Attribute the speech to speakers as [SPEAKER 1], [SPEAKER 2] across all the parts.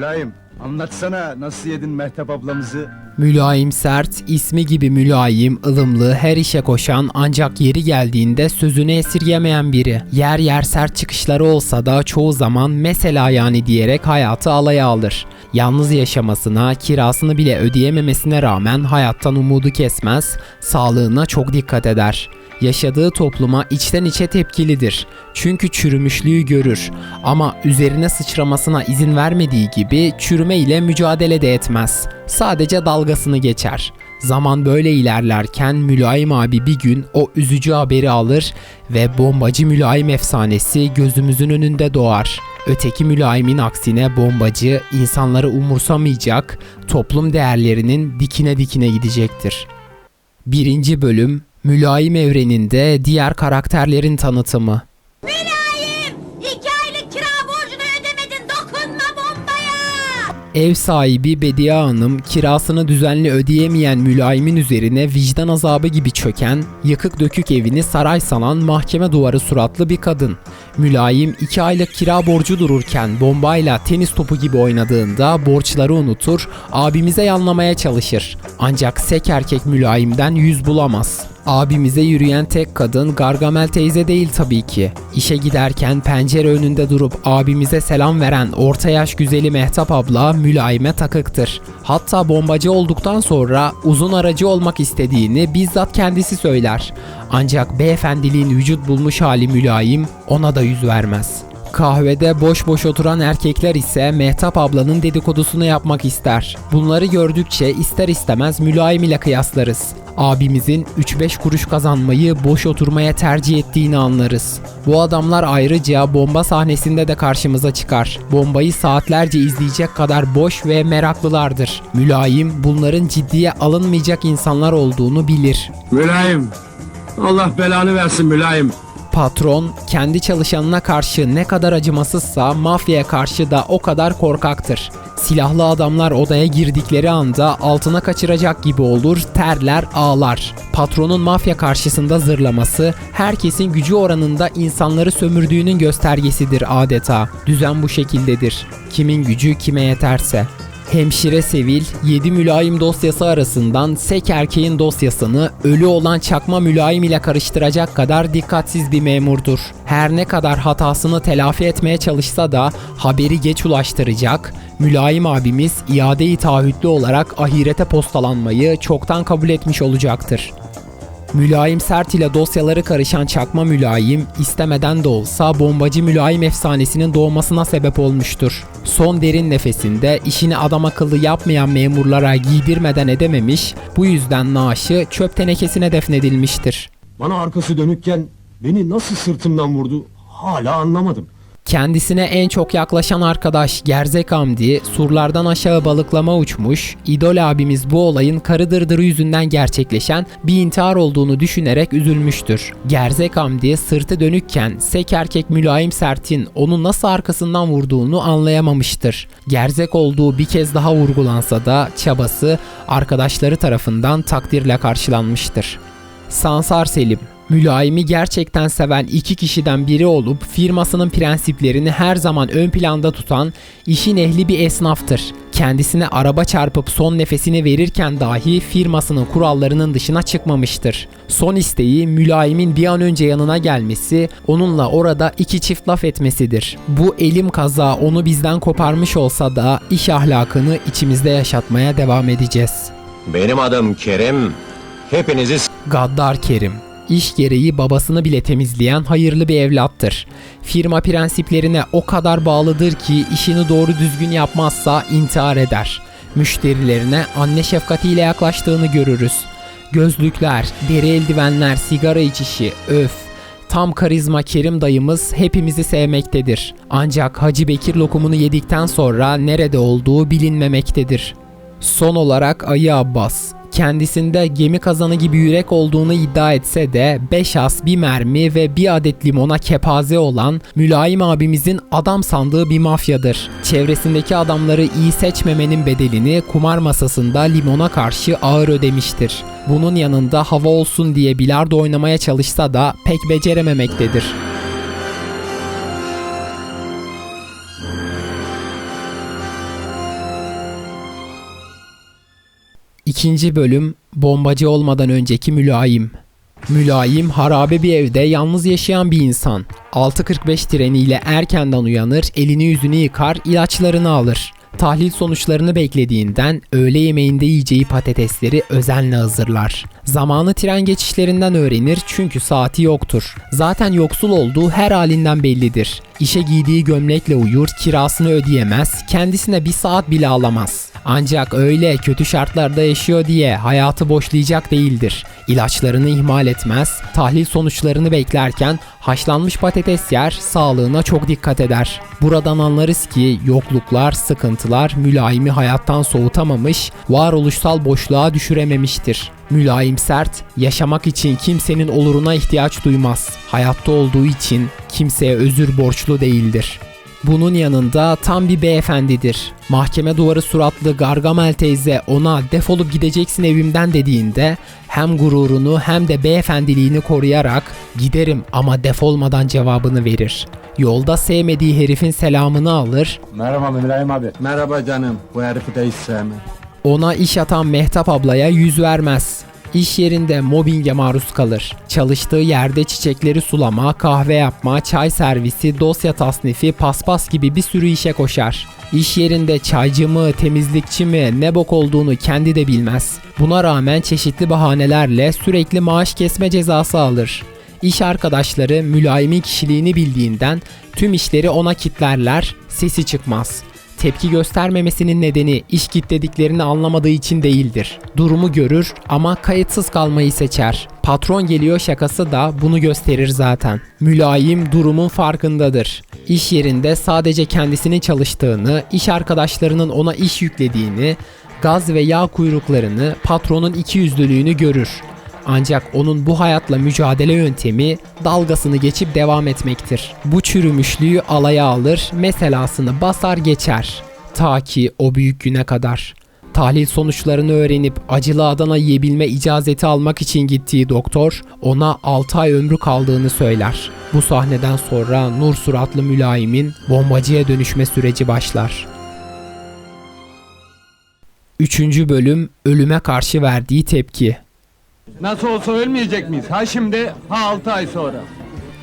[SPEAKER 1] Mülayim anlatsana nasıl yedin Mehtap ablamızı?
[SPEAKER 2] Mülayim sert, ismi gibi mülayim, ılımlı, her işe koşan ancak yeri geldiğinde sözünü esirgemeyen biri. Yer yer sert çıkışları olsa da çoğu zaman mesela yani diyerek hayatı alaya alır. Yalnız yaşamasına, kirasını bile ödeyememesine rağmen hayattan umudu kesmez, sağlığına çok dikkat eder. Yaşadığı topluma içten içe tepkilidir. Çünkü çürümüşlüğü görür. Ama üzerine sıçramasına izin vermediği gibi çürüme ile mücadele de etmez. Sadece dalgasını geçer. Zaman böyle ilerlerken Mülayim abi bir gün o üzücü haberi alır ve bombacı Mülayim efsanesi gözümüzün önünde doğar. Öteki mülayimin aksine bombacı insanları umursamayacak, toplum değerlerinin dikine dikine gidecektir. Birinci bölüm Mülayim evreninde diğer karakterlerin tanıtımı.
[SPEAKER 3] Mülayim! İki aylık kira borcunu ödemedin. Dokunma bombaya!
[SPEAKER 2] Ev sahibi Bediye Hanım kirasını düzenli ödeyemeyen mülayimin üzerine vicdan azabı gibi çöken, yıkık dökük evini saray sanan mahkeme duvarı suratlı bir kadın. Mülayim 2 aylık kira borcu dururken bombayla tenis topu gibi oynadığında borçları unutur, abimize yanlamaya çalışır. Ancak sek erkek mülayimden yüz bulamaz. Abimize yürüyen tek kadın Gargamel teyze değil tabii ki. İşe giderken pencere önünde durup abimize selam veren orta yaş güzeli Mehtap abla mülayime takıktır. Hatta bombacı olduktan sonra uzun aracı olmak istediğini bizzat kendisi söyler. Ancak beyefendiliğin vücut bulmuş hali mülayim ona da yüz vermez. Kahvede boş boş oturan erkekler ise Mehtap ablanın dedikodusunu yapmak ister. Bunları gördükçe ister istemez mülayim ile kıyaslarız. Abimizin 3-5 kuruş kazanmayı boş oturmaya tercih ettiğini anlarız. Bu adamlar ayrıca bomba sahnesinde de karşımıza çıkar. Bombayı saatlerce izleyecek kadar boş ve meraklılardır. Mülayim bunların ciddiye alınmayacak insanlar olduğunu bilir.
[SPEAKER 4] Mülayim. Allah belanı versin mülayim.
[SPEAKER 2] Patron kendi çalışanına karşı ne kadar acımasızsa mafyaya karşı da o kadar korkaktır. Silahlı adamlar odaya girdikleri anda altına kaçıracak gibi olur, terler, ağlar. Patronun mafya karşısında zırlaması herkesin gücü oranında insanları sömürdüğünün göstergesidir adeta. Düzen bu şekildedir. Kimin gücü kime yeterse. Hemşire Sevil, 7 mülayim dosyası arasından sek erkeğin dosyasını ölü olan çakma mülayim ile karıştıracak kadar dikkatsiz bir memurdur. Her ne kadar hatasını telafi etmeye çalışsa da haberi geç ulaştıracak, mülayim abimiz iade-i taahhütlü olarak ahirete postalanmayı çoktan kabul etmiş olacaktır. Mülayim Sert ile dosyaları karışan çakma mülayim istemeden de olsa bombacı mülayim efsanesinin doğmasına sebep olmuştur. Son derin nefesinde işini adam akıllı yapmayan memurlara giydirmeden edememiş, bu yüzden naaşı çöp tenekesine defnedilmiştir.
[SPEAKER 4] Bana arkası dönükken beni nasıl sırtımdan vurdu hala anlamadım.
[SPEAKER 2] Kendisine en çok yaklaşan arkadaş Gerzek Hamdi surlardan aşağı balıklama uçmuş, idol abimiz bu olayın karı dırdırı yüzünden gerçekleşen bir intihar olduğunu düşünerek üzülmüştür. Gerzek Hamdi sırtı dönükken sek erkek mülayim sertin onu nasıl arkasından vurduğunu anlayamamıştır. Gerzek olduğu bir kez daha vurgulansa da çabası arkadaşları tarafından takdirle karşılanmıştır. Sansar Selim Mülayimi gerçekten seven iki kişiden biri olup firmasının prensiplerini her zaman ön planda tutan işin ehli bir esnaftır. Kendisine araba çarpıp son nefesini verirken dahi firmasının kurallarının dışına çıkmamıştır. Son isteği mülayimin bir an önce yanına gelmesi, onunla orada iki çift laf etmesidir. Bu elim kaza onu bizden koparmış olsa da iş ahlakını içimizde yaşatmaya devam edeceğiz.
[SPEAKER 5] Benim adım Kerim. Hepinizi
[SPEAKER 2] Gaddar Kerim. İş gereği babasını bile temizleyen hayırlı bir evlattır. Firma prensiplerine o kadar bağlıdır ki işini doğru düzgün yapmazsa intihar eder. Müşterilerine anne şefkatiyle yaklaştığını görürüz. Gözlükler, deri eldivenler, sigara içişi, öf. Tam karizma Kerim dayımız hepimizi sevmektedir. Ancak Hacı Bekir lokumunu yedikten sonra nerede olduğu bilinmemektedir. Son olarak Ayı Abbas. Kendisinde gemi kazanı gibi yürek olduğunu iddia etse de 5 as bir mermi ve bir adet limona kepaze olan mülayim abimizin adam sandığı bir mafyadır. Çevresindeki adamları iyi seçmemenin bedelini kumar masasında limona karşı ağır ödemiştir. Bunun yanında hava olsun diye bilardo oynamaya çalışsa da pek becerememektedir. İkinci bölüm bombacı olmadan önceki mülayim. Mülayim harabe bir evde yalnız yaşayan bir insan. 6.45 treniyle erkenden uyanır, elini yüzünü yıkar, ilaçlarını alır. Tahlil sonuçlarını beklediğinden öğle yemeğinde yiyeceği patatesleri özenle hazırlar. Zamanı tren geçişlerinden öğrenir çünkü saati yoktur. Zaten yoksul olduğu her halinden bellidir. İşe giydiği gömlekle uyur, kirasını ödeyemez, kendisine bir saat bile alamaz. Ancak öyle kötü şartlarda yaşıyor diye hayatı boşlayacak değildir. İlaçlarını ihmal etmez, tahlil sonuçlarını beklerken haşlanmış patates yer, sağlığına çok dikkat eder. Buradan anlarız ki yokluklar, sıkıntılar mülayimi hayattan soğutamamış, varoluşsal boşluğa düşürememiştir. Mülayim sert, yaşamak için kimsenin oluruna ihtiyaç duymaz. Hayatta olduğu için kimseye özür borçlu değildir. Bunun yanında tam bir beyefendidir. Mahkeme duvarı suratlı Gargamel teyze ona defolup gideceksin evimden dediğinde hem gururunu hem de beyefendiliğini koruyarak giderim ama defolmadan cevabını verir. Yolda sevmediği herifin selamını alır,
[SPEAKER 1] Merhaba Mülayim abi. Merhaba canım. Bu herifi de hiç sevmem.
[SPEAKER 2] ona iş atan Mehtap ablaya yüz vermez. İş yerinde mobbinge maruz kalır. Çalıştığı yerde çiçekleri sulama, kahve yapma, çay servisi, dosya tasnifi, paspas gibi bir sürü işe koşar. İş yerinde çaycı mı, temizlikçi mi, ne bok olduğunu kendi de bilmez. Buna rağmen çeşitli bahanelerle sürekli maaş kesme cezası alır. İş arkadaşları mülayimin kişiliğini bildiğinden tüm işleri ona kitlerler, sesi çıkmaz. Tepki göstermemesinin nedeni iş kitlediklerini anlamadığı için değildir. Durumu görür ama kayıtsız kalmayı seçer. Patron geliyor şakası da bunu gösterir zaten. Mülayim durumun farkındadır. İş yerinde sadece kendisinin çalıştığını, iş arkadaşlarının ona iş yüklediğini, gaz ve yağ kuyruklarını, patronun ikiyüzlülüğünü görür. Ancak onun bu hayatla mücadele yöntemi dalgasını geçip devam etmektir. Bu çürümüşlüğü alaya alır, meselasını basar geçer. Ta ki o büyük güne kadar. Tahlil sonuçlarını öğrenip acılı Adana yiyebilme icazeti almak için gittiği doktor ona 6 ay ömrü kaldığını söyler. Bu sahneden sonra nur suratlı mülayimin bombacıya dönüşme süreci başlar. Üçüncü bölüm ölüme karşı verdiği tepki.
[SPEAKER 1] Nasıl olsa ölmeyecek miyiz? Ha şimdi, ha 6 ay sonra.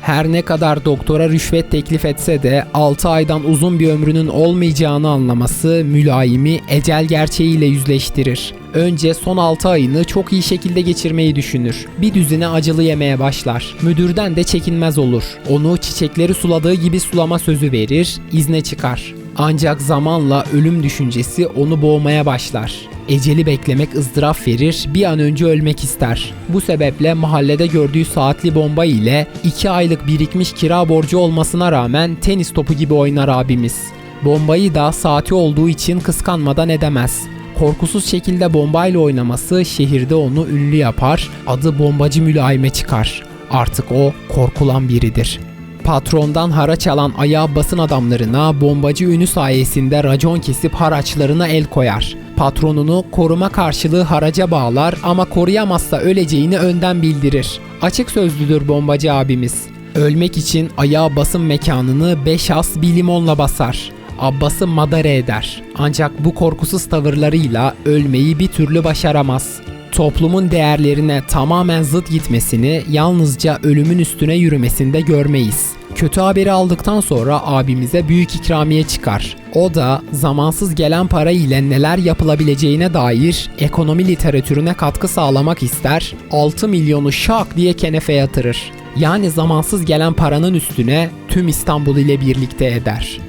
[SPEAKER 2] Her ne kadar doktora rüşvet teklif etse de 6 aydan uzun bir ömrünün olmayacağını anlaması mülayimi ecel gerçeğiyle yüzleştirir. Önce son 6 ayını çok iyi şekilde geçirmeyi düşünür. Bir düzine acılı yemeye başlar. Müdürden de çekinmez olur. Onu çiçekleri suladığı gibi sulama sözü verir, izne çıkar. Ancak zamanla ölüm düşüncesi onu boğmaya başlar. Eceli beklemek ızdırap verir, bir an önce ölmek ister. Bu sebeple mahallede gördüğü saatli bomba ile 2 aylık birikmiş kira borcu olmasına rağmen tenis topu gibi oynar abimiz. Bombayı da saati olduğu için kıskanmadan edemez. Korkusuz şekilde bombayla oynaması şehirde onu ünlü yapar, adı bombacı mülayime çıkar. Artık o korkulan biridir. Patrondan haraç alan ayağı basın adamlarına bombacı ünü sayesinde racon kesip haraçlarına el koyar. Patronunu koruma karşılığı haraca bağlar ama koruyamazsa öleceğini önden bildirir. Açık sözlüdür bombacı abimiz. Ölmek için ayağı basın mekanını 5 as bir limonla basar. Abbas'ı madare eder. Ancak bu korkusuz tavırlarıyla ölmeyi bir türlü başaramaz toplumun değerlerine tamamen zıt gitmesini yalnızca ölümün üstüne yürümesinde görmeyiz. Kötü haberi aldıktan sonra abimize büyük ikramiye çıkar. O da zamansız gelen para ile neler yapılabileceğine dair ekonomi literatürüne katkı sağlamak ister, 6 milyonu şak diye kenefe yatırır. Yani zamansız gelen paranın üstüne tüm İstanbul ile birlikte eder.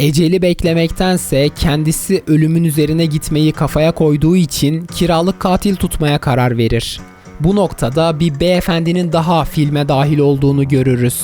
[SPEAKER 2] Eceli beklemektense kendisi ölümün üzerine gitmeyi kafaya koyduğu için kiralık katil tutmaya karar verir. Bu noktada bir beyefendinin daha filme dahil olduğunu görürüz.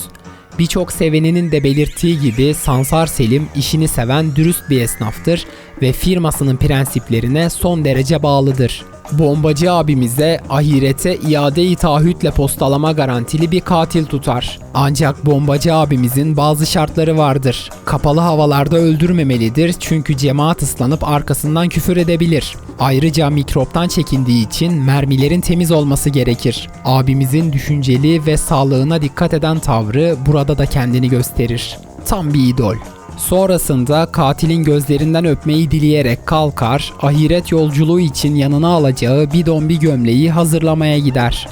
[SPEAKER 2] Birçok seveninin de belirttiği gibi Sansar Selim işini seven dürüst bir esnaftır ve firmasının prensiplerine son derece bağlıdır. Bombacı abimize ahirete iade-i taahhütle postalama garantili bir katil tutar. Ancak bombacı abimizin bazı şartları vardır. Kapalı havalarda öldürmemelidir çünkü cemaat ıslanıp arkasından küfür edebilir. Ayrıca mikroptan çekindiği için mermilerin temiz olması gerekir. Abimizin düşünceli ve sağlığına dikkat eden tavrı burada da kendini gösterir. Tam bir idol. Sonrasında katilin gözlerinden öpmeyi dileyerek kalkar, ahiret yolculuğu için yanına alacağı bir gömleği hazırlamaya gider.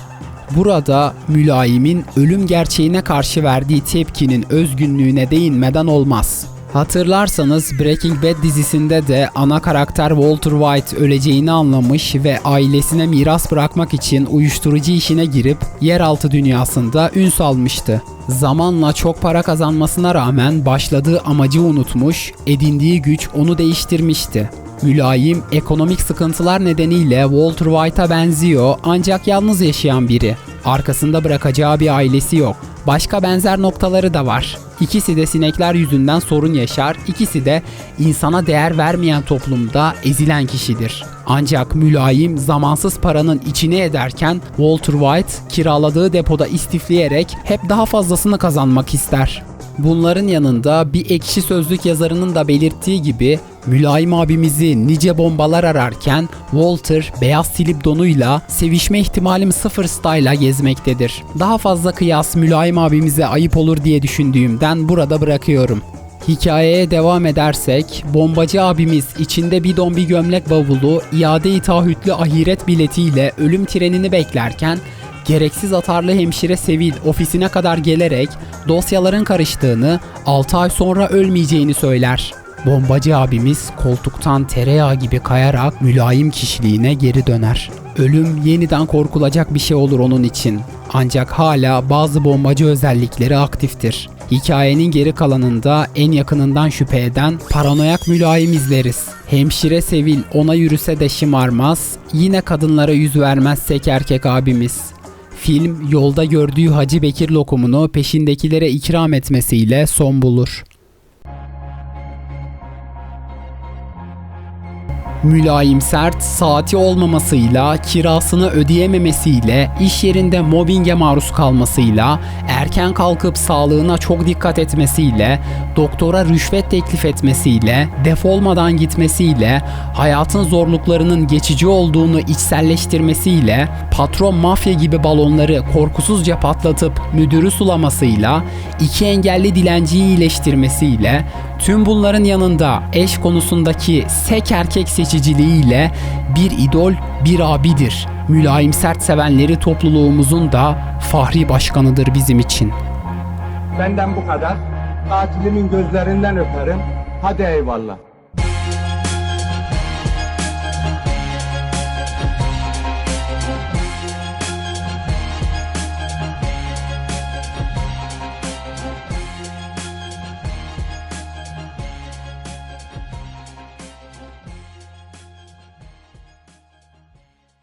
[SPEAKER 2] Burada mülayimin ölüm gerçeğine karşı verdiği tepkinin özgünlüğüne değinmeden olmaz. Hatırlarsanız Breaking Bad dizisinde de ana karakter Walter White öleceğini anlamış ve ailesine miras bırakmak için uyuşturucu işine girip yeraltı dünyasında ün salmıştı. Zamanla çok para kazanmasına rağmen başladığı amacı unutmuş, edindiği güç onu değiştirmişti. Mülayim, ekonomik sıkıntılar nedeniyle Walter White'a benziyor ancak yalnız yaşayan biri. Arkasında bırakacağı bir ailesi yok. Başka benzer noktaları da var. İkisi de sinekler yüzünden sorun yaşar, ikisi de insana değer vermeyen toplumda ezilen kişidir. Ancak mülayim zamansız paranın içine ederken Walter White kiraladığı depoda istifleyerek hep daha fazlasını kazanmak ister. Bunların yanında bir ekşi sözlük yazarının da belirttiği gibi Mülayim abimizi nice bombalar ararken Walter beyaz silip donuyla sevişme ihtimalim sıfır style'a gezmektedir. Daha fazla kıyas Mülayim abimize ayıp olur diye düşündüğümden burada bırakıyorum. Hikayeye devam edersek, bombacı abimiz içinde bidon bir gömlek bavulu, iade-i taahhütlü ahiret biletiyle ölüm trenini beklerken gereksiz atarlı hemşire Sevil ofisine kadar gelerek dosyaların karıştığını, 6 ay sonra ölmeyeceğini söyler. Bombacı abimiz koltuktan tereyağı gibi kayarak mülayim kişiliğine geri döner. Ölüm yeniden korkulacak bir şey olur onun için. Ancak hala bazı bombacı özellikleri aktiftir. Hikayenin geri kalanında en yakınından şüphe eden paranoyak mülayim izleriz. Hemşire Sevil ona yürüse de şımarmaz, yine kadınlara yüz vermezsek erkek abimiz. Film yolda gördüğü Hacı Bekir lokumunu peşindekilere ikram etmesiyle son bulur. Mülayim sert, saati olmamasıyla, kirasını ödeyememesiyle, iş yerinde mobbinge maruz kalmasıyla, erken kalkıp sağlığına çok dikkat etmesiyle, doktora rüşvet teklif etmesiyle, defolmadan gitmesiyle, hayatın zorluklarının geçici olduğunu içselleştirmesiyle, patron mafya gibi balonları korkusuzca patlatıp müdürü sulamasıyla, iki engelli dilenciyi iyileştirmesiyle, Tüm bunların yanında eş konusundaki sek erkek seçiciliğiyle bir idol bir abidir. Mülayim sert sevenleri topluluğumuzun da fahri başkanıdır bizim için.
[SPEAKER 1] Benden bu kadar. Katilimin gözlerinden öperim. Hadi eyvallah.